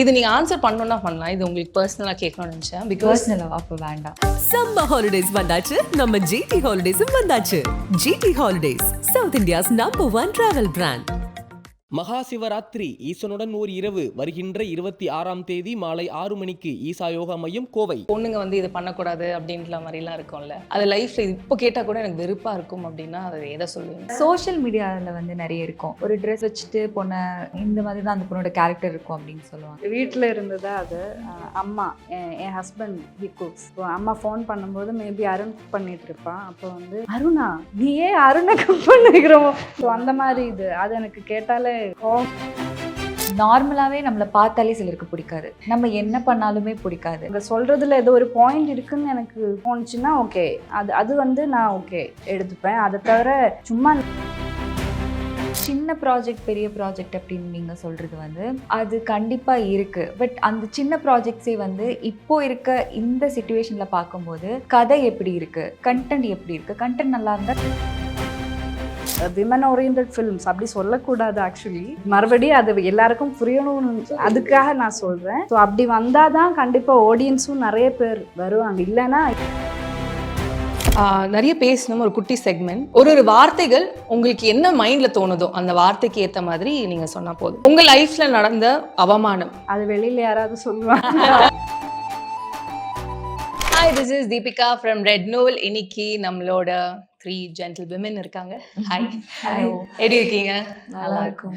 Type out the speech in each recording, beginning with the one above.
இது நீங்க ஆன்சர் பண்ணணும்னா பண்ணலாம். இது உங்களுக்கு பர்சனலா கேட்கணும்னு நினைச்சேன். பிகாஸ் பர்சனலாக அப்போ வேண்டாம். சம்மர் ஹாலிடேஸ் வந்தாச்சு. நம்ம ஜிடி ஹாலிடேஸும் வந்தாச்சு. G T holidays south India's number one travel brand Maha Shivaratri ஈசனுடன் ஓர் இரவு வருகின்ற இருபத்தி ஆறாம் தேதி மாலை ஆறு மணிக்கு ஈசா யோகா மையம் கோவை. பொண்ணுங்க வந்து இது பண்ணக்கூடாது அப்படின்ற மாதிரிலாம் இருக்கும்ல. அது லைஃப்ல இப்போ கேட்டா கூட எனக்கு வெறுப்பா இருக்கும் அப்படின்னா அதை எதை சொல்லுவீங்க? சோஷியல் மீடியாவில் வந்து நிறைய இருக்கும். ஒரு ட்ரெஸ் வச்சுட்டு பொண்ணை இந்த மாதிரி தான் அந்த பொண்ணோட கேரக்டர் இருக்கும் அப்படின்னு சொல்லுவாங்க. வீட்டில் இருந்ததா அது? அம்மா என் என் ஹஸ்பண்ட் ஹி குக்ஸ் அம்மா ஃபோன் பண்ணும்போது மேபி அருண் குக் பண்ணிட்டு இருப்பான் அப்போ வந்து அருணா நீ ஏன் அருணை குக் பண்ணிக்கிறோம் ஸோ அந்த மாதிரி இது. அது எனக்கு கேட்டாலே நார்மலாகவே நம்மளை பார்த்தாலே சிலருக்கு பிடிக்காது. நம்ம என்ன பண்ணாலுமே பிடிக்காது. இங்கே சொல்கிறதுல ஏதோ ஒரு பாயிண்ட் இருக்குன்னு எனக்கு தோணுச்சுன்னா ஓகே அது அது வந்து நான் ஓகே எடுத்துப்பேன். அதை தவிர சும்மா சின்ன ப்ராஜெக்ட் பெரிய ப்ராஜெக்ட் அப்படின்னு நீங்கள் சொல்கிறது வந்து அது கண்டிப்பாக இருக்குது பட் அந்த சின்ன ப்ராஜெக்ட்ஸே வந்து இப்போ இருக்க இந்த சுச்சுவேஷனில் பார்க்கும்போது கதை எப்படி இருக்குது கண்டென்ட் எப்படி இருக்குது கண்டென்ட் நல்லா இருந்தால் விமன் ஓரியன்ட் ஃபிலிம்ஸ் அப்படி சொல்லக்கூடாது ஆக்சுவலி மறுபடியும் அது எல்லாருக்கும் புரியணும்னு அதுக்காக நான் சொல்கிறேன் ஸோ அப்படி வந்தால் தான் கண்டிப்பாக ஆடியன்ஸும் நிறைய பேர் வருவாங்க. இல்லைன்னா நிறைய பேசணும் ஒரு குட்டி செக்மெண்ட் ஒரு ஒரு வார்த்தைகள் உங்களுக்கு என்ன மைண்ட்ல தோணுதோ அந்த வார்த்தைக்கு ஏத்த மாதிரி நீங்க சொன்னா போதும். உங்க லைஃப்ல நடந்த அவமானம். அது வெளியில் யாராவது சொல்லுவாங்க hi this is Deepika from red Nool இன்னைக்கு நம்மளோட த்ரீ ஜென்டில் விமன் இருக்காங்க ஹாய் எப்படி இருக்கீங்க? நல்லா இருக்கும்.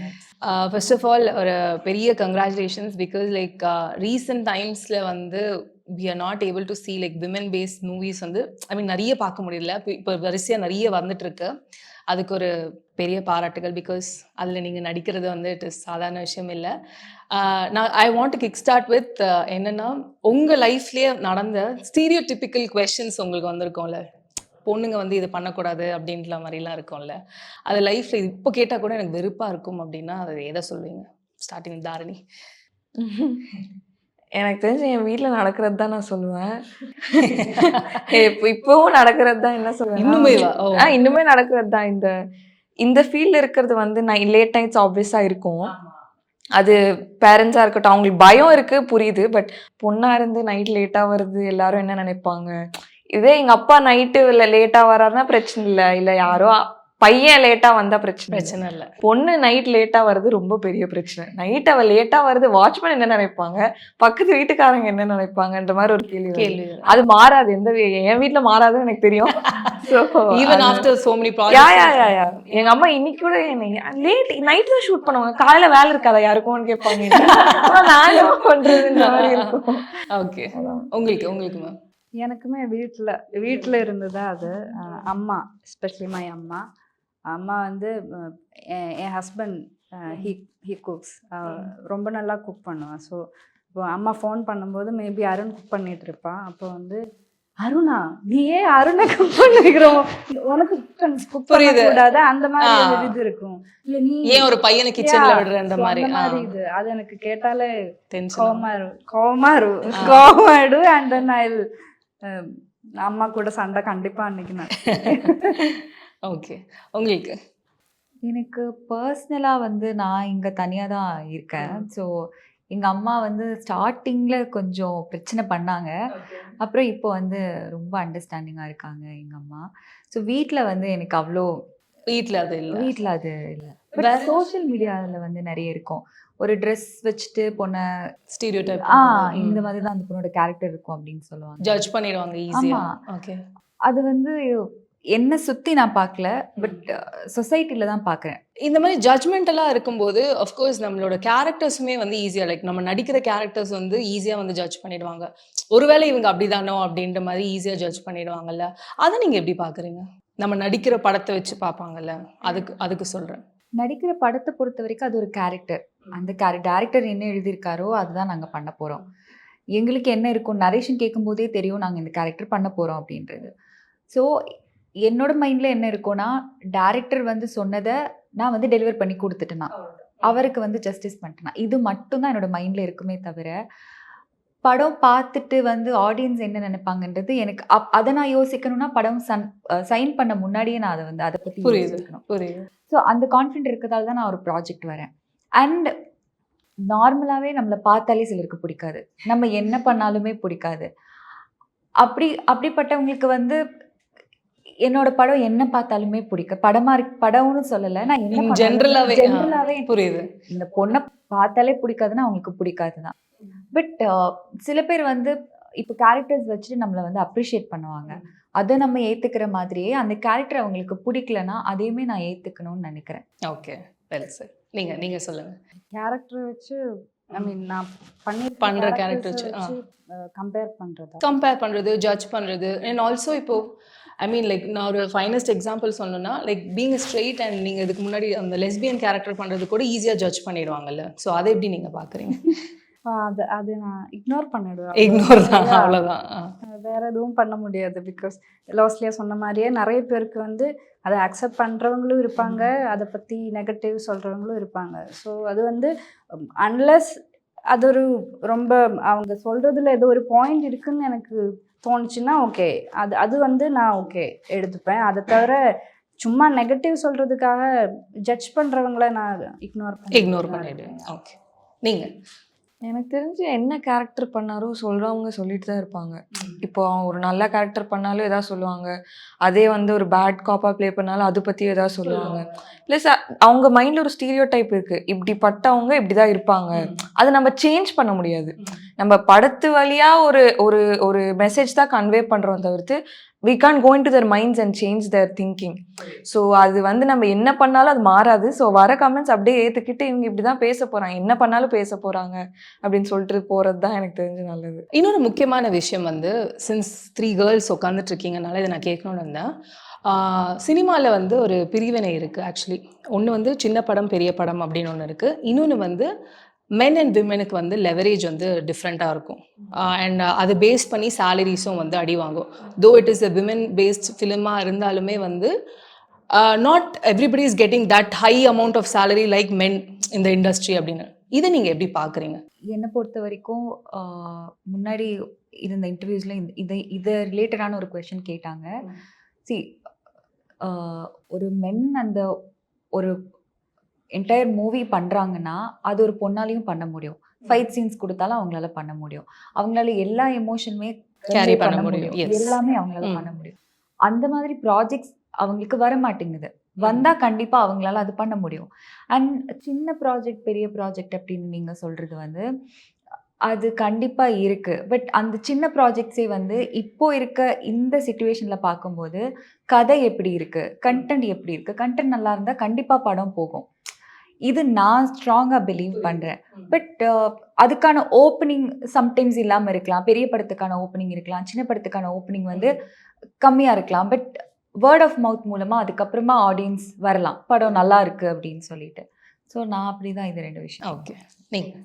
ஃபர்ஸ்ட் ஆஃப் ஆல் ஒரு பெரிய கங்க்ராச்சுலேஷன்ஸ் பிகாஸ் லைக் ரீசெண்ட் டைம்ஸில் வந்து we are not able to see like women based movies வந்து ஐ மீன் நிறைய பார்க்க முடியல. இப்போ இப்போ வரிசையாக நிறைய வந்துட்டு இருக்கு அதுக்கு ஒரு பெரிய பாராட்டுகள் பிகாஸ் அதில் நீங்கள் நடிக்கிறது வந்து இட் இஸ் சாதாரண விஷயம் இல்லை. நான் I want kick start with என்னென்னா உங்கள் லைஃப்லேயே நடந்த ஸ்டீரியோ டிப்பிக்கல் கொஷின்ஸ் உங்களுக்கு வந்திருக்கும்ல. பொண்ணுங்க வந்து இது பண்ணக்கூடாது அப்படின்ற மாதிரிலாம் இருக்கும்ல. அது லைஃப்பில் இப்போ கேட்டால் கூட எனக்கு வெறுப்பாக இருக்கும் அப்படின்னா அது எதை சொல்லுவீங்க? ஸ்டார்டிங் தாரணி. எனக்கு தெரிஞ்சு என் வீட்டில் நடக்கிறது தான் நான் சொல்லுவேன். இப்போ இப்போவும் நடக்கிறது தான் என்ன சொல்லுவேன் இன்னுமே. ஆ இன்னுமே நடக்கிறது தான் இந்த இந்த ஃபீல்டு இருக்கிறது வந்து நான் லேட் நைட்ஸ் ஆப்வியஸாக இருக்கும். அது பேரண்ட்ஸாக இருக்கட்டும் அவங்களுக்கு பயம் இருக்கு புரியுது. பட் பொண்ணா இருந்து நைட் லேட்டாக வருது எல்லாரும் என்ன நினைப்பாங்க? இதே எங்க அப்பா நைட்டு இல்லை லேட்டாக வராருன்னா பிரச்சனை இல்லை. இல்லை யாரோ பையன் லேட்டாக வந்தா பிரச்சனை. பிரச்சனை இல்லை. பொண்ணு நைட் லேட்டா வர்றது ரொம்ப பெரிய பிரச்சனை. நைட் அவ லேட்டா வருது வாட்ச்மேன் என்ன நினைப்பாங்க? பக்கத்து வீட்டுக்காரங்க என்ன நினைப்பாங்கன்ற மாதிரி ஒரு கேள்வி வருது. கேள்வி அது மாறாது. எந்த என் வீட்ல மாறாதுன்னு எனக்கு தெரியும். ஈவன் அது- after so many yeah yeah yeah yeah எங்க அம்மா இன்னைக்கு கூட லேட் நைட் தான் ஷூட் பண்ணுவாங்க. காலையில வேலை இருக்காதா? யாருக்கும்னு கேட்பாங்க நான் என்ன பண்றதுன்ற மாதிரி இருக்கும். ஓகே உங்களுக்கு உங்களுக்கு மேம் எனக்குமே வீட்டில் வீட்டில் இருந்ததா அது? அஹ் அம்மா எஸ்பெஷலி மை அம்மா. அம்மா வந்து என் ஹஸ்பண்ட் ஹி ஹி குக்ஸ் ரொம்ப நல்லா குக் பண்ணுவான் ஸோ இப்போ அம்மா ஃபோன் பண்ணும்போது மேபி அருண் குக் பண்ணிட்டு இருப்பான் அப்போ வந்து அருணா நீ ஏன் அருணை குக் பண்ணிக்கிறோம் உனக்கு குக் புரியுது. பண்ணக்கூடாது அந்த மாதிரி இது இருக்கும். இல்லை நீ ஏன் ஒரு பையனை கிச்சன்ல மாதிரி அந்த மாதிரி? இது. அது எனக்கு கேட்டாலே கோவமா கோவமா இருக்கும் கோவமா ஆயிடும் அண்ட் தென் ஐ அம்மா கூட சண்டை கண்டிப்பா அன்னைக்கு நான் ஓகே. உங்களுக்கு? எனக்கு பர்சனலாக வந்து நான் இங்கே தனியாக தான் இருக்கேன். ஸோ எங்கள் அம்மா வந்து ஸ்டார்டிங்கில் கொஞ்சம் பிரச்சனை பண்ணாங்க. அப்புறம் இப்போ வந்து ரொம்ப அண்டர்ஸ்டாண்டிங்காக இருக்காங்க எங்கள் அம்மா. ஸோ வீட்டில் வந்து எனக்கு அவ்வளோ வீட்ல அது இல்ல. வீட்டில் அது இல்லை. வேற? பட் சோஷியல் மீடியாவில் வந்து நிறைய இருக்கும். ஒரு ட்ரெஸ் வச்சுட்டு பொண்ணை ஸ்டீரியோ டைப் ஆ இந்த மாதிரி தான் அந்த பொண்ணோட கேரக்டர் இருக்கும் அப்படின்னு சொல்லுவாங்க. ஜட்ஜ் பண்ணிடுவாங்க ஈஸியா ஆமா. ஓகே. அது வந்து என்னை சுற்றி நான் பார்க்கல பட் சொசைட்டியில் தான் பார்க்குறேன். இந்த மாதிரி ஜட்மெண்டலாக இருக்கும்போது அஃப்கோர்ஸ் நம்மளோட கேரக்டர்ஸுமே வந்து ஈஸியாக லைக் நம்ம நடிக்கிற கேரக்டர்ஸ் வந்து ஈஸியாக வந்து ஜட்ஜ் பண்ணிடுவாங்க. ஒருவேளை இவங்க அப்படிதானோ அப்படின்ற மாதிரி ஈஸியாக ஜட்ஜ் பண்ணிடுவாங்கல்ல அதை நீங்கள் எப்படி பார்க்குறீங்க? நம்ம நடிக்கிற படத்தை வச்சு பார்ப்பாங்கல்ல அதுக்கு அதுக்கு சொல்கிறேன் நடிக்கிற படத்தை பொறுத்த வரைக்கும் அது ஒரு கேரக்டர் அந்த கேர டேரக்டர் என்ன எழுதியிருக்காரோ அதுதான் நாங்கள் பண்ண போகிறோம் எங்களுக்கு என்ன இருக்கும்? நரேஷன் கேட்கும்போதே தெரியும் நாங்கள் இந்த கேரக்டர் பண்ண போகிறோம் அப்படின்றது. ஸோ என்னோட மைண்டில் என்ன இருக்கும்னா டேரக்டர் வந்து சொன்னதை நான் வந்து டெலிவர் பண்ணி கொடுத்துட்டேனா அவருக்கு வந்து ஜஸ்டிஸ் பண்ணிட்டேனா இது மட்டும்தான் என்னோட மைண்டில் இருக்குமே தவிர படம் பார்த்துட்டு வந்து ஆடியன்ஸ் என்ன நினைப்பாங்கன்றது எனக்கு அப் அதை நான் யோசிக்கணும்னா படம் சன் சைன் பண்ண முன்னாடியே நான் அதை வந்து அதை பற்றி புரியுது. யோசிக்கணும் புரியுது ஸோ அந்த கான்ஃபிடென்ட் இருக்கிறதால தான் நான் ஒரு ப்ராஜெக்ட் வரேன் அண்ட் நார்மலாவே நம்மள பார்த்தாலே சிலருக்கு பிடிக்காது. நம்ம என்ன பண்ணாலுமே பிடிக்காது. அப்படி அப்படிப்பட்டவங்களுக்கு வந்து என்னோட படம் என்ன பார்த்தாலுமே பிடிக்கும். படமா இருக் படம்னு சொல்லல. நான் என்ன ஆ. ஜெனரலாவே புரியுது. இந்த பொண்ண பார்த்தாலே பிடிக்காதுன்னா அவங்களுக்கு பிடிக்காது தான். பட் சில பேர் வந்து இப்போ கேரக்டர்ஸ் வச்சுட்டு நம்மள வந்து அப்ரிஷியேட் பண்ணுவாங்க. அத நம்ம ஏத்துக்கிற மாதிரியே அந்த கேரக்டர் அவங்களுக்கு பிடிக்கலன்னா, அதையுமே நான் ஏத்துக்கணும்னு நினைக்கிறேன். ஓகே. Well sir. நீங்க நீங்க சொல்லுங்க. கேரக்டர் வச்சு ஐ மீன் நான் பண்ணிருக்க பண்ற character கேரக்டர்ஸ் வச்சு, ஆ. வச்சு கம்பேர் பண்றதா கம்பேர் பண்றது, ஜட்ஜ் பண்றது அண்ட் ஆல்சோ இப்போ ஐ மீன் லைக் நான் ஒரு ஃபைனஸ்ட் எக்ஸாம்பிள் சொல்லணும்னா லைக் பீங் ஸ்ட்ரெயிட் அண்ட் நீங்க இதுக்கு முன்னாடி அந்த லெஸ்பியன் கேரக்டர் பண்றது கூட ஈஸியா ஜட்ஜ் பண்ணிடுவாங்கல்ல. ஸோ அதை எப்படி நீங்க பாக்குறீங்க? ஆ, அது அது நான் இக்னோர் பண்ணிடுவேன் இக்னோர் தான். ஆ. வேற எதுவும் பண்ண முடியாது பிகாஸ் லாஸ்ட்லியா சொன்ன மாதிரியே நிறைய பேருக்கு வந்து அதை அக்செப்ட் பண்றவங்களும் இருப்பாங்க அதை பத்தி நெகட்டிவ் சொல்றவங்களும் இருப்பாங்க ஸோ அது வந்து அன்லஸ் அது ஒரு ரொம்ப அவங்க சொல்றதுல ஏதோ ஒரு பாயிண்ட் இருக்குன்னு எனக்கு தோணுச்சுன்னா ஓகே அது அது வந்து நான் ஓகே எடுத்துப்பேன் அதை தவிர சும்மா நெகட்டிவ் சொல்றதுக்காக ஜட்ஜ் பண்றவங்கள நான் இக்னோர் இக்னோர் பண்ணிடுவேன். ஓகே. நீங்க எனக்கு தெரிஞ்சு என்ன கேரக்டர் பண்ணாரோ சொல்றவங்க சொல்லிட்டு தான் இருப்பாங்க. இப்போ அவன் ஒரு நல்ல கேரக்டர் பண்ணாலும் ஏதாவது சொல்லுவாங்க. அதே வந்து ஒரு பேட் காப்பா ப்ளே பண்ணாலும் அதை பத்தி ஏதாவது சொல்லுவாங்க. ப்ளஸ் அவங்க மைண்ட்ல ஒரு ஸ்டீரியோ டைப் இருக்கு இப்படிப்பட்டவங்க இப்படிதான் இருப்பாங்க. அதை நம்ம சேஞ்ச் பண்ண முடியாது. நம்ம படத்து வழியா ஒரு ஒரு ஒரு மெசேஜ் தான் கன்வே பண்றோம் தவிர்த்து we can going to their minds and change their thinking so அது வந்து நம்ம என்ன பண்ணாலும் அது மாறாது. ஸோ வர கமெண்ட்ஸ் அப்படியே ஏற்றுக்கிட்டு இவங்க இப்படி தான் பேச போகிறாங்க என்ன பண்ணாலும் பேச போகிறாங்க அப்படின்னு சொல்லிட்டு போகிறது தான் எனக்கு தெரிஞ்சு நல்லது. இன்னொரு முக்கியமான விஷயம் வந்து சின்ஸ் த்ரீ கேர்ள்ஸ் உட்காந்துட்டு இருக்கீங்கனால இதை நான் கேட்கணும்னு இருந்தேன். சினிமாவில் வந்து ஒரு பிரிவினை இருக்குது ஆக்சுவலி ஒன்று வந்து சின்ன படம் பெரிய படம் அப்படின்னு ஒன்று இருக்குது இன்னொன்று வந்து மென் அண்ட் விமெனுக்கு வந்து லெவரேஜ் வந்து டிஃப்ரெண்ட்டாக இருக்கும். அண்ட் அது பேஸ் பண்ணி சேலரிஸும் வந்து அடி வாங்கும். Though it is a women based ஃபிலிமாக இருந்தாலுமே வந்து not everybody is getting that high amount of salary like men இந்த இண்டஸ்ட்ரி அப்படின்னு. இதை நீங்கள் எப்படி பார்க்குறீங்க என்னை பொறுத்த வரைக்கும் முன்னாடி இருந்த இன்டர்வியூஸில் இந்த இதை இதை ரிலேட்டடான ஒரு கொஷின் கேட்டாங்க. சி ஒரு மென் அந்த ஒரு என்டையர் மூவி பண்ணுறாங்கன்னா அது ஒரு பொண்ணாலையும் பண்ண முடியும். ஃபைட் சீன்ஸ் கொடுத்தாலும் அவங்களால பண்ண முடியும். அவங்களால எல்லா எமோஷனுமே Carry பண்ண முடியும். எல்லாமே அவங்களால. பண்ண முடியும். அந்த மாதிரி ப்ராஜெக்ட்ஸ் அவங்களுக்கு வர மாட்டேங்குது. வந்தா கண்டிப்பா அவங்களால அது பண்ண முடியும். அண்ட் சின்ன ப்ராஜெக்ட் பெரிய ப்ராஜெக்ட் அப்படின்னு நீங்க சொல்றது வந்து அது கண்டிப்பா இருக்கு. பட் அந்த சின்ன ப்ராஜெக்ட்ஸே வந்து இப்போ இருக்க இந்த சுச்சுவேஷன்ல பார்க்கும்போது கதை எப்படி இருக்கு? கண்டென்ட் எப்படி இருக்கு? கண்டென்ட் நல்லா இருந்தா கண்டிப்பா படம் போகும். இது நான் ஸ்ட்ராங்கா பிலீவ் பண்றேன். பட் அதுக்கான ஓப்பனிங் சம்டைம்ஸ் இல்லாம இருக்கலாம். பெரிய படத்துக்கான ஓப்பனிங் இருக்கலாம். சின்ன படத்துக்கான ஓப்பனிங் வந்து கம்மியா இருக்கலாம். பட் வேர்ட் ஆஃப் மவுத் மூலமா அதுக்கப்புறமா ஆடியன்ஸ் வரலாம். படம் நல்லா இருக்கு அப்படின்னு சொல்லிட்டு. ஸோ நான் அப்படிதான் இது ரெண்டு விஷயம். ஓகே நீங்கள்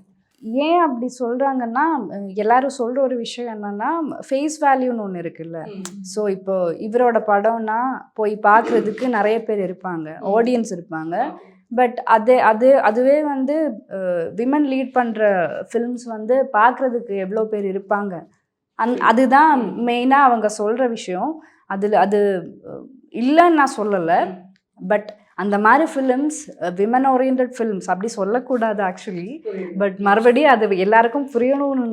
ஏன் அப்படி சொல்றாங்கன்னா அஹ் எல்லாரும் சொல்ற ஒரு விஷயம் என்னன்னா ஃபேஸ் வேல்யூன்னு ஒன்று இருக்குல்ல. ஸோ இப்போ இவரோட படம்னா போய் பார்க்குறதுக்கு நிறைய பேர் இருப்பாங்க. ஆடியன்ஸ் இருப்பாங்க. பட் அது அது அதுவே வந்து விமன் லீட் பண்ணுற ஃபில்ம்ஸ் வந்து பார்க்குறதுக்கு எவ்வளோ பேர் இருப்பாங்க. அந் அதுதான் மெயினாக அவங்க சொல்கிற விஷயம். அதில் அது இல்லைன்னு நான் சொல்லலை. பட் அந்த மாதிரி ஃபிலிம்ஸ் விமன் ஓரியன்ட் ஃபிலிம்ஸ் அப்படி சொல்லக்கூடாது ஆக்சுவலி பட் மறுபடியும் அது எல்லாருக்கும் புரியணும்னு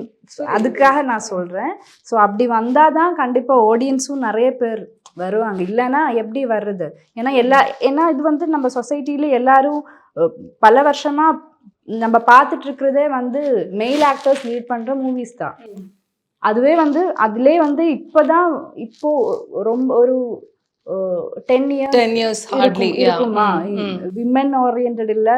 அதுக்காக நான் சொல்கிறேன் ஸோ அப்படி வந்தால் தான் கண்டிப்பாக ஆடியன்ஸும் நிறைய பேர் வருவாங்க. இல்லைன்னா எப்படி வர்றது? ஏன்னா எல்லா ஏன்னா இது வந்து நம்ம சொசைட்டில எல்லாரும் பல வருஷமாக நம்ம பார்த்துட்டு இருக்கிறதே வந்து மெயில் ஆக்டர்ஸ் லீட் பண்ணுற மூவிஸ் தான். அதுவே வந்து அதிலே வந்து இப்போதான் இப்போ ரொம்ப ஒரு ten years ten years hardly இருக்குமா விமன் ஓரியன்ட் இல்ல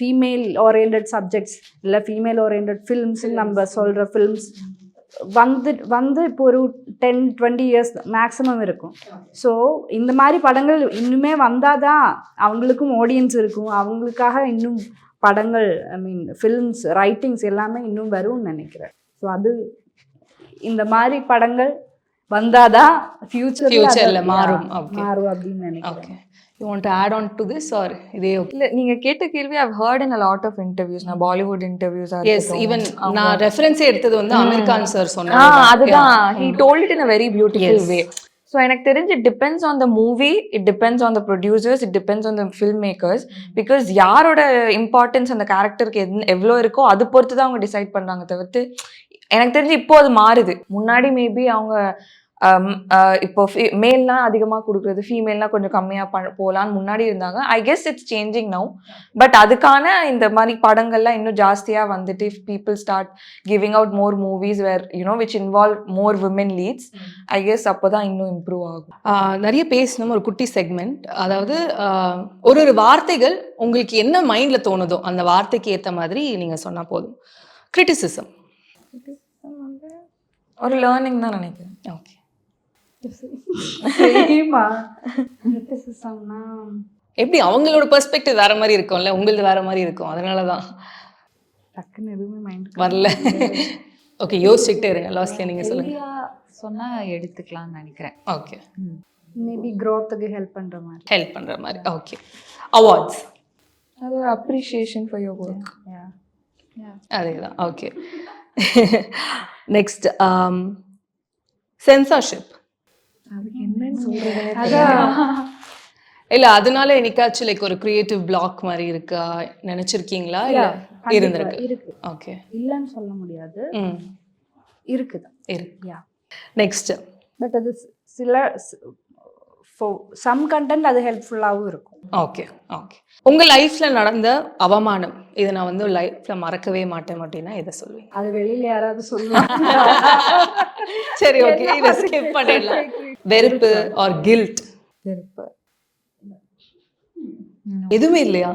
ஃபீமேல் ஓரியன்ட் சப்ஜெக்ட்ஸ் இல்ல ஃபீமேல் ஓரியன்ட் ஃபிலிம்ஸ் நம்ம சொல்ற ஃபிலிம்ஸ் வந்து வந்து இப்போ ஒரு டென் டுவெண்ட்டி இயர்ஸ் மேக்ஸிமம் இருக்கும். ஸோ இந்த மாதிரி படங்கள் இன்னுமே வந்தாதான் அவங்களுக்கும் ஆடியன்ஸ் இருக்கும். அவங்களுக்காக இன்னும் படங்கள் ஐ மீன் ஃபிலிம்ஸ் ரைட்டிங்ஸ் எல்லாமே இன்னும் வரும்னு நினைக்கிறேன். ஸோ அது இந்த மாதிரி படங்கள் வந்தாதான் ஃபியூச்சர் ஃபியூச்சர்ல மாறும். ஓகே மாறும் அப்படின்னு நினைக்கிறேன். Okay you want to add on to this or இதே ஓகே இல்ல நீங்க கேட்ட கேள்வி I've heard in a lot of interviews நான் பாலிவுட் இன்டர்வியூஸ் எஸ் ஈவன் நான் ரெஃபரன்ஸே எடுத்தது வந்து அமீர் கான் சார் ஆ சொன்னாங்க அதுதான். He told it in a very beautiful. Way so எனக்கு தெரிஞ்சு it depends on the movie it depends on the producers it depends on the film makers because யாரோட importance அந்த கேரக்டருக்கு எத் எவ்வளோ இருக்கோ அது பொறுத்து தான் அவங்க டிசைட் பண்ணுறாங்க தவிர்த்து எனக்கு தெரிஞ்சு இப்போ அது மாறுது. முன்னாடி மேபி அவங்க um, uh, இப்போ மேல்லாம் அதிகமாக கொடுக்குறது ஃபீமேல்லாம் கொஞ்சம் கம்மியாக ப போகலான்னு முன்னாடி இருந்தாங்க. I guess it's changing now but அதுக்கான இந்த மாதிரி படங்கள்லாம் இன்னும் ஜாஸ்தியாக வந்துட்டு if people start giving out more movies where you know which involve more women leads I guess அப்போ தான் இன்னும் இம்ப்ரூவ் ஆகும். நிறைய பேசணும் ஒரு குட்டி செக்மெண்ட் அதாவது ஒரு ஒரு வார்த்தைகள் உங்களுக்கு என்ன மைண்ட்ல தோணுதோ அந்த வார்த்தைக்கு ஏத்த மாதிரி நீங்க சொன்னா போதும். கிரிட்டிசிசம் ஒரு லேர்னிங் தான் நினைக்கிறேன். ஓகே எப்படி அவங்களோட பெர்ஸ்பெக்டிவ் வேற மாதிரி இருக்கும்ல? உங்களது வேற மாதிரி இருக்கும். அதனால தான் டக்குன்னு எதுவுமே மைண்ட் வரல. ஓகே யோசிச்சுக்கிட்டே இருங்க. லாஸ்ட்ல நீங்க சொல்லுங்க. சொன்னா எடுத்துக்கலாம்னு நினைக்கிறேன். ஓகே மேபி க்ரோத்துக்கு ஹெல்ப் பண்ற மாதிரி. ஹெல்ப் பண்ற மாதிரி. ஓகே அவார்ட்ஸ் அது அப்ரிஷியேஷன் ஃபார் யோர் ஒர்க் அதேதான். ஓகே நெக்ஸ்ட் சென்சார்ஷிப் அதுக்கு என்னன்னு சொல்றது அதான். இல்ல அதனால என்னைக்காச்சும் லைக் ஒரு கிரியேட்டிவ் பிளாக் மாதிரி இருக்கா? நினைச்சிருக்கீங்களா? இல்ல இருந்திருக்கு? ஓகே இல்லைன்னு சொல்ல முடியாது. இருக்குது. இருக்கு. நெக்ஸ்ட் பட் அது சில சம் கண்டென்ட் அது ஹெல்ப்ஃபுல்லாகவும் இருக்கும். ஓகே ஓகே உங்க லைஃப்ல நடந்த அவமானம் இதை நான் வந்து லைஃப்ல மறக்கவே மாட்டேன் அப்படின்னா இதை சொல்லுவீங்க? அது வெளியில யாராவது சொல்லுவாங்க. சரி ஓகே இதை ஸ்கிப் பண்ணிடலாம். வெறுப்பு ஆர் கில்ட் வெறுப்பு. எதுவுமே இல்லையா.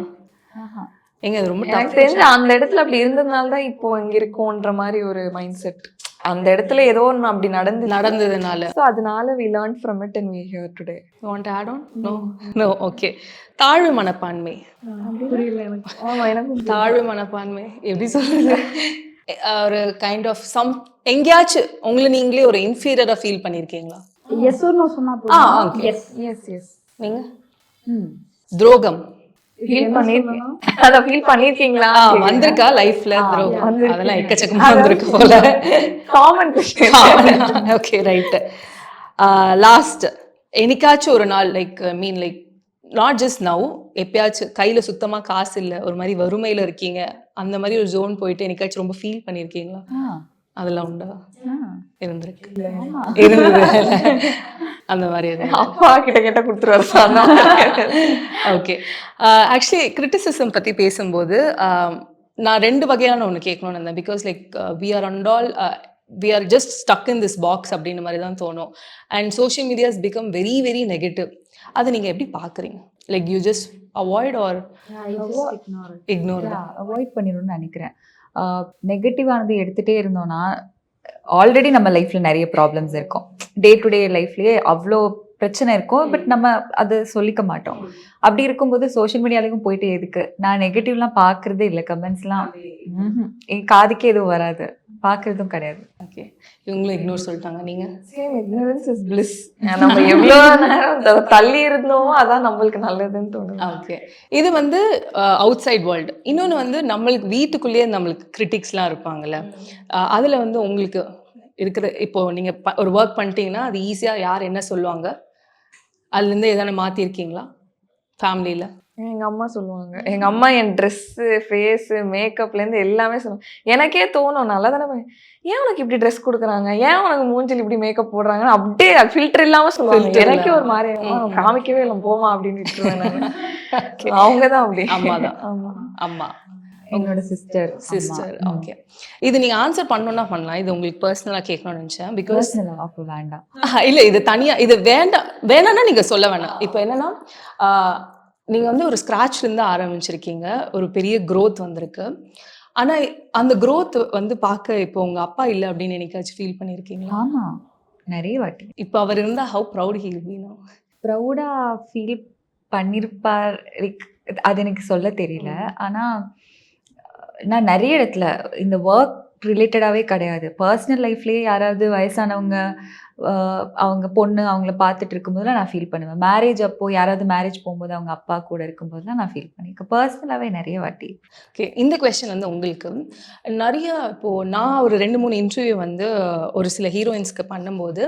எங்க அது ரொம்ப. தெரிஞ்சு அந்த இடத்துல அப்படி இருந்ததுனால தான் இப்போ இங்க இருக்கோன்ற மாதிரி ஒரு மைண்ட் செட் அந்த இடத்துல ஏதோ ஒன்று அப்படி நடந்து நடந்ததுனால. ஸோ அதனால we learn from it and we hear today You want to add on? No. No, okay. தாழ்வு மனப்பான்மை. புரியல எனக்கு. ஆமா எனக்கும் தாழ்வு மனப்பான்மை. எப்படி சொல்றது? ஒரு கைண்ட் ஆஃப் சம் எங்கேயாச்சும் உங்களை நீங்களே ஒரு இன்ஃபீரியரா ஃபீல் பண்ணிருக்கீங்களா? எஸ் நோ சொன்னா போதும்? ஓகே எஸ் எஸ் எஸ் நீங்க? ம். துரோகம். ஃபீல் பண்ணிருக்கீங்க அத ஃபீல் பண்ணிருக்கீங்களா? வந்திருக்கா லைஃப்ல. அதெல்லாம் எக்கச்சக்கமா வந்திருக்கு போல. காமன் ஓகே ரைட் லாஸ்ட் என்னைக்காச்சும் ஒரு நாள் like mean like not just now எப்பயாச்சும் கையில சுத்தமா காசு இல்ல ஒரு மாதிரி வறுமையில இருக்கீங்க அந்த மாதிரி ஒரு ஜோன் போயிட்டு என்னைக்காச்சும் ரொம்ப ஃபீல் பண்ணிருக்கீங்களா? அதெல்லாம் உண்டா? ஆ. இருந்திருக்கு. இருந்தது. அந்த மாதிரி அப்பா கிட்ட கேட்ட கொடுத்துருவாரு ஓகே ஆக்சுவலி கிரிட்டிசிசம் பற்றி பேசும்போது ஆஹ், நான் ரெண்டு வகையான ஒன்று கேட்கணும்னு இருந்தேன். Because like we are and all we are just stuck in this box அப்படின்ற மாதிரி தான் தோணும். And social medias become very very negative அதை நீங்கள் எப்படி பார்க்குறீங்க like you just avoid or ignore avoid பண்ணிடணும்னு நினைக்கிறேன். நெகட்டிவானது எடுத்துகிட்டே இருந்தோம்னா ஆல்ரெடி நம்ம லைஃப்பில் நிறைய ப்ராப்ளம்ஸ் இருக்கும். டே டு டே லைஃப்லேயே அவ்வளோ பிரச்சனை இருக்கும். பட் நம்ம அது சொல்லிக்க மாட்டோம். அப்படி இருக்கும்போது சோஷியல் மீடியாலையும் போயிட்டு எதுக்கு நான் நெகட்டிவ்லாம் பார்க்கறதே இல்லை கமெண்ட்ஸ்லாம் என் காதுக்கே எதுவும் வராது. பார்க்கறதும் கிடையாது. ஓகே. இவங்களும் இக்னோர் சொல்லிட்டாங்க. நீங்கள் சேம் ignorance இஸ் bliss. நம்ம எவ்வளவு நேரம் தள்ளி இருந்தோமோ அதான் நம்மளுக்கு நல்லதுன்னு தோணுது. ஓகே. இது வந்து அவுட் சைட் வேர்ல்டு இன்னொன்று வந்து நம்மளுக்கு வீட்டுக்குள்ளேயே நம்மளுக்கு கிரிட்டிக்ஸ்லாம் இருப்பாங்கல்ல. அஹ் அதுல வந்து உங்களுக்கு இருக்கிற இப்போ நீங்க ஒரு ஒர்க் பண்ணிட்டீங்கன்னா அது ஈஸியா யார் என்ன சொல்லுவாங்க? அதுலேருந்து எதனா மாற்றிருக்கீங்களா ஃபேமிலியில் எங்க அம்மா சொல்லுவாங்க. எங்க அம்மா என் ட்ரெஸ்ஸு ஃபேஸு மேக்கப்ல இருந்து எல்லாமே சொல்லுவாங்க. எனக்கே தோணும் நல்லா தானே ஏன் உனக்கு இப்படி ட்ரெஸ் கொடுக்குறாங்க? ஏன் உனக்கு மூஞ்சில் இப்படி மேக்கப் போடுறாங்கன்னு அப்படியே ஃபில்டர் இல்லாம சொல்லுவாங்க. எனக்கே. ஒரு மாதிரி "அம்மா, ம். காமிக்கவே இல்லை போமா அப்படின்னு. அவங்க தான் அப்படி. அம்மா தான். ஆமா. அம்மா. என்னோட சிஸ்டர் சிஸ்டர் ஓகே இது நீங்க ஆன்சர் பண்ணணும்னா பண்ணலாம். இது உங்களுக்கு பர்சனலாக கேட்கணும்னு நினச்சேன். பிகாஸ் அப்போ வேண்டாம். இல்ல இது தனியா இது வேண்டாம். வேணாம்னா நீங்க சொல்ல வேணாம். இப்போ என்னன்னா ஆஹ், நீங்க வந்து ஒரு ஸ்க்ராட்ச்ல இருந்து ஆரம்பிச்சிருக்கீங்க. ஒரு பெரிய growth வந்திருக்கு. ஆனா அந்த growth வந்து பார்க்க இப்போ உங்க அப்பா இல்லை அப்படின்னு என்னைக்காச்சும் ஃபீல் பண்ணியிருக்கீங்களா ஆமா. நிறைய வாட்டி. இப்போ அவர் இருந்தா ஹவு ப்ரௌட் ஹீல் பீனோ ப்ரௌடாக ஃபீல் பண்ணியிருப்பார் அது எனக்கு சொல்ல தெரியல. ஆனால் நான் நிறைய இடத்துல இந்த ஒர்க் ரிலேட்டடாகவே கிடையாது. பர்சனல் லைஃப்லேயே யாராவது வயசானவங்க அவங்க பொண்ணு அவங்கள பார்த்துட்டு இருக்கும்போதுலாம் நான் ஃபீல் பண்ணுவேன். மேரேஜ் அப்போ யாராவது மேரேஜ் போகும்போது அவங்க அப்பா கூட இருக்கும்போதெல்லாம் நான் ஃபீல் பண்ணியிருக்கேன் பர்சனலாகவே நிறைய வாட்டி. ஓகே இந்த கொஸ்டின் வந்து உங்களுக்கு நிறைய இப்போது நான் ஒரு ரெண்டு மூணு இன்டர்வியூ வந்து ஒரு சில ஹீரோயின்ஸ்க்கு பண்ணும்போது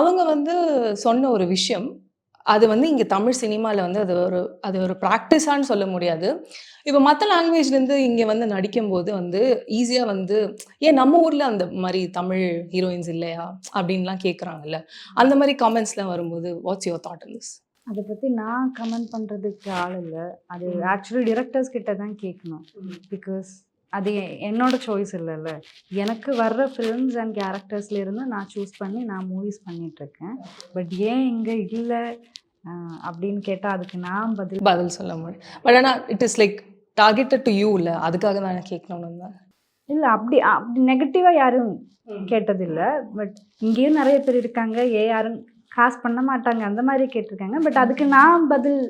அவங்க வந்து சொன்ன ஒரு விஷயம் அது வந்து இங்கே தமிழ் சினிமாவில் வந்து அது ஒரு அது ஒரு ப்ராக்டிஸான்னு சொல்ல முடியாது. இப்போ மற்ற லாங்குவேஜ்லேருந்து இங்கே வந்து நடிக்கும்போது வந்து ஈஸியாக வந்து ஏன் நம்ம ஊரில் அந்த மாதிரி தமிழ் ஹீரோயின்ஸ் இல்லையா? அப்படின்லாம் கேட்குறாங்கல்ல அந்த மாதிரி காமெண்ட்ஸ்லாம் வரும்போது what's your thought in this அதை பற்றி நான் கமெண்ட் பண்ணுறதுக்கு ஆள் இல்லை. அது ஆக்சுவலி டிரெக்டர்ஸ் கிட்ட தான் கேட்கணும் பிகாஸ் அது என்னோட சாய்ஸ் இல்லைல்ல. எனக்கு வர்ற ஃபிலிம்ஸ் அண்ட் கேரக்டர்ஸ்ல இருந்து நான் சூஸ் பண்ணி நான் மூவிஸ் பண்ணிகிட்ருக்கேன் பட் ஏன் இங்கே இல்லை? அப்படின்னு கேட்டால் அதுக்கு நான் பதில் பதில் சொல்ல முடியும் பட் ஆனால் it is like targeted to you இல்லை? அதுக்காக நான் கேட்கணும்னு தான் இல்லை அப்படி அப்படி நெகட்டிவாக யாரும் கேட்டதில்ல. பட் இங்கேயும் நிறைய பேர் இருக்காங்க. ஏ யாரும் காசு பண்ண மாட்டாங்க. அந்த மாதிரி கேட்டிருக்காங்க. பட் அதுக்கு நான் பதில்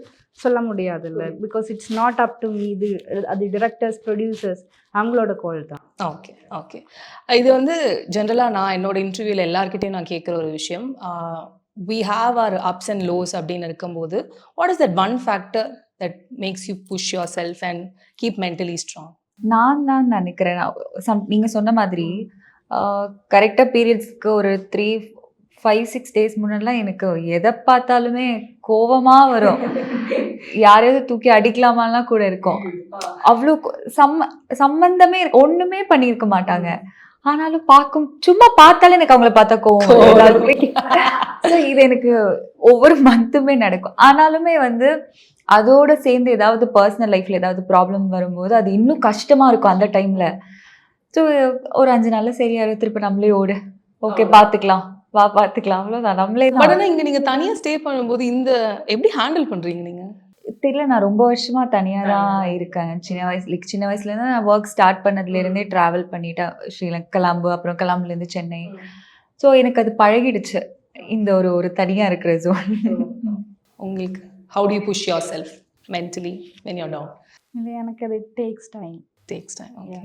சொல்ல முடியாதுல்ல. Because it's not up to me இது அது டிரெக்டர்ஸ் ப்ரொடியூசர்ஸ் அவங்களோட கோல் தான். ஓகே ஓகே இது வந்து ஜென்ரலாக நான் என்னோட இன்டர்வியூவில் எல்லாருக்கிட்டையும் நான் கேட்குற ஒரு விஷயம். We have our ups and lows அப்படின்னு இருக்கும்போது what is that one factor that makes you push yourself and keep mentally strong நான் தான் நினைக்கிறேன். சம் நீங்கள் சொன்ன மாதிரி கரெக்டாக பீரியட்ஸ்க்கு ஒரு த்ரீ ஃபைவ் சிக்ஸ் டேஸ் முன்னாடிலாம் எனக்கு எதை பார்த்தாலுமே கோவமாக வரும். யாரையாவது தூக்கி அடிக்கலாமாலாம் கூட இருக்கும். அவ்வளோ சம்ம சம்பந்தமே ஒன்றுமே பண்ணியிருக்க மாட்டாங்க. ஆனாலும் பார்க்கும் சும்மா பார்த்தாலே எனக்கு அவங்கள பார்த்தா கோவம் இது எனக்கு ஒவ்வொரு மந்த்துமே நடக்கும். ஆனாலுமே வந்து அதோட சேர்ந்து ஏதாவது பர்சனல் லைஃப்ல ஏதாவது ப்ராப்ளம் வரும்போது அது இன்னும் கஷ்டமா இருக்கும் அந்த டைம்ல ஸோ ஒரு அஞ்சு நாள்ல சரியாயிரும் திருப்பி நம்மளே ஓடு. ஓகே பார்த்துக்கலாம். வா பார்த்துக்கலாம் அவ்வளோதான் நம்மளே பட் ஆனால் இங்கே நீங்கள் தனியாக ஸ்டே பண்ணும்போது இந்த எப்படி ஹேண்டில் பண்ணுறீங்க நீங்கள் தெரியல நான் ரொம்ப வருஷமா தனியா தான் இருக்கேன். சின்ன வயசு லைக் சின்ன வயசுல இருந்து நான் ஒர்க் ஸ்டார்ட் பண்ணதுல இருந்தே டிராவல் பண்ணிட்டேன் ஸ்ரீலங்கா கலாம்பு அப்புறம் கலாம்புல இருந்து சென்னை. ஸோ எனக்கு அது பழகிடுச்சு. இந்த ஒரு ஒரு தனியா இருக்கிற ஜோன் உங்களுக்கு how do you push yourself mentally when you're down இல்லை எனக்கு அது takes time takes time okay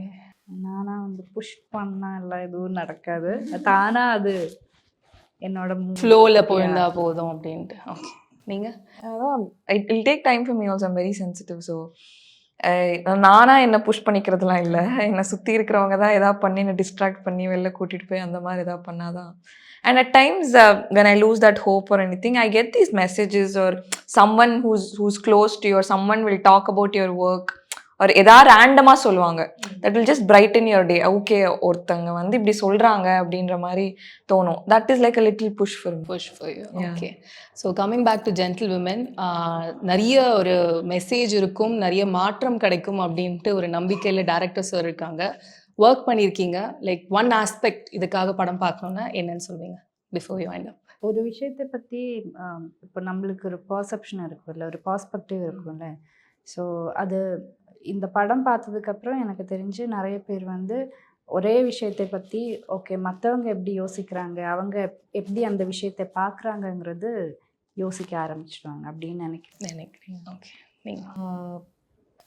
நானா வந்து புஷ் பண்ணா எல்லாம் எதுவும் நடக்காது. தானா அது என்னோட. ஃப்ளோவில் போயிருந்தா போதும் அப்படின்ட்டு. ஓகே நீங்கள் அதான் it will take time for me also very sensitive so நானா என்ன புஷ் பண்ணிக்கிறதுலாம் இல்லை. என்னை சுற்றி இருக்கிறவங்க தான் எதாவது பண்ணி என்னை டிஸ்ட்ராக்ட் பண்ணி வெளில கூட்டிகிட்டு போய் அந்த மாதிரி எதாவது பண்ணாதான். And at times when I lose that hope or anything I get these messages or someone who's who's close to your someone will talk about your work ஒரு ஏதாவது ரேண்டமாக சொல்லுவாங்க. That will just brighten your day okay ஒருத்தங்க வந்து இப்படி சொல்கிறாங்க அப்படின்ற மாதிரி தோணும். That is like a little push for push for you. Okay so coming back to gentle women நிறைய ஒரு மெசேஜ் இருக்கும் நிறைய மாற்றம் கிடைக்கும் அப்படின்ட்டு ஒரு நம்பிக்கையில் டேரக்டர்ஸ் இருக்காங்க. ஒர்க் பண்ணியிருக்கீங்க. லைக் ஒன் ஆஸ்பெக்ட் இதுக்காக படம் பார்க்கணுன்னா என்னன்னு சொல்வீங்க பிஃபோர் யூ அப் ஒரு விஷயத்தை பற்றி இப்போ நம்மளுக்கு ஒரு பர்செப்ஷன் இருக்கும்ல ஒரு பாஸ்பெக்டிவ் இருக்கும்ல. ஸோ அது இந்த படம் பார்த்ததுக்கப்புறம் எனக்கு தெரிஞ்சு நிறைய பேர் வந்து ஒரே விஷயத்தை பற்றி ஓகே மற்றவங்க எப்படி யோசிக்கிறாங்க? அவங்க எப்- எப்படி அந்த விஷயத்தை பார்க்குறாங்கங்கிறது யோசிக்க ஆரம்பிச்சிடுவாங்க அப்படின்னு நினைக்கிறேன். நினைக்கிறீங்க ஓகே. நீங்கள்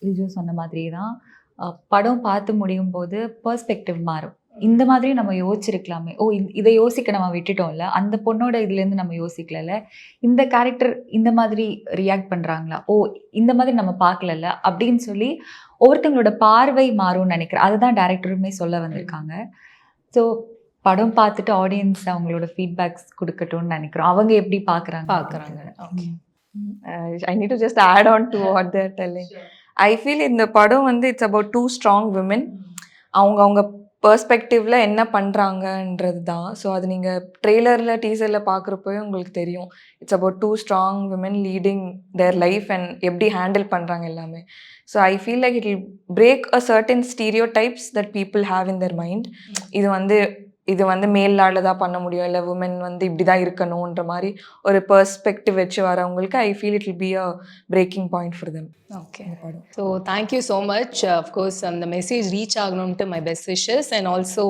லிஜோ சொன்ன மாதிரி தான் படம் பார்த்து முடியும் போது பர்ஸ்பெக்டிவ் மாறும். இந்த மாதிரி நம்ம யோசிச்சிருக்கலாமே. ஓ இதை யோசிக்க நம்ம விட்டுட்டோம்ல. அந்த பொண்ணோட இதுலேருந்து நம்ம யோசிக்கலல்ல. இந்த கேரக்டர் இந்த மாதிரி ரியாக்ட் பண்ணுறாங்களா ஓ இந்த மாதிரி நம்ம பார்க்கலல்ல. அப்படின்னு சொல்லி ஒவ்வொருத்தவங்களோட பார்வை மாறும்னு நினைக்கிறேன். அதுதான் டேரக்டருமே சொல்ல வந்திருக்காங்க. ஸோ படம் பார்த்துட்டு ஆடியன்ஸ் அவங்களோட ஃபீட்பேக்ஸ் கொடுக்கட்டும்னு நினைக்கிறோம். அவங்க எப்படி பார்க்குறாங்க? பார்க்குறாங்க. I need to just add on to what they're telling I feel இந்த படம் வந்து it's about two strong women அவங்க அவங்க பர்ஸ்பெக்டிவ்ல என்ன பண்ணுறாங்கன்றது தான் ஸோ அது நீங்கள் ட்ரெய்லரில் டீசரில் பார்க்குறப்பவே உங்களுக்கு தெரியும். It's about two strong women leading their life and எப்படி ஹேண்டில் பண்ணுறாங்க எல்லாமே. So I feel like it break a certain stereotypes that people have in their mind இது வந்து இது வந்து மேலால தான் பண்ண முடியும். இல்லை உமன் வந்து இப்படி தான் இருக்கணுன்ற மாதிரி ஒரு பெர்ஸ்பெக்டிவ் வச்சு வரவங்களுக்கு I feel it will be a breaking point for them okay so thank you so much of course அந்த message reach ஆகணும்ட்டு my best wishes and also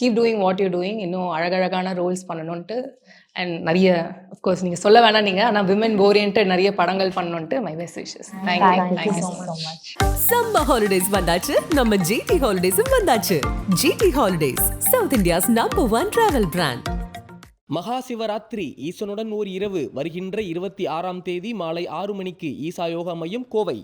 keep doing what you doing இன்னும் அழகழகான roles பண்ணணுன்ட்டு and நிறைய of course நீங்கள் சொல்ல வேணாம் நீங்கள் ஆனால் விமன் ஓரியன்ட் நிறைய படங்கள் பண்ணணுன்ட்டு my best wishes thank you thank you so much summer holidays வந்தாச்சு. நம்ம ஜிடி ஹாலிடேஸும் வந்தாச்சு. GT holidays South India's number one travel brand Maha Shivaratri ஈசனுடன் ஓர் இரவு. வருகின்ற இருபத்தி ஆறாம் தேதி மாலை ஆறு மணிக்கு ஈசா யோகா மையம் கோவை.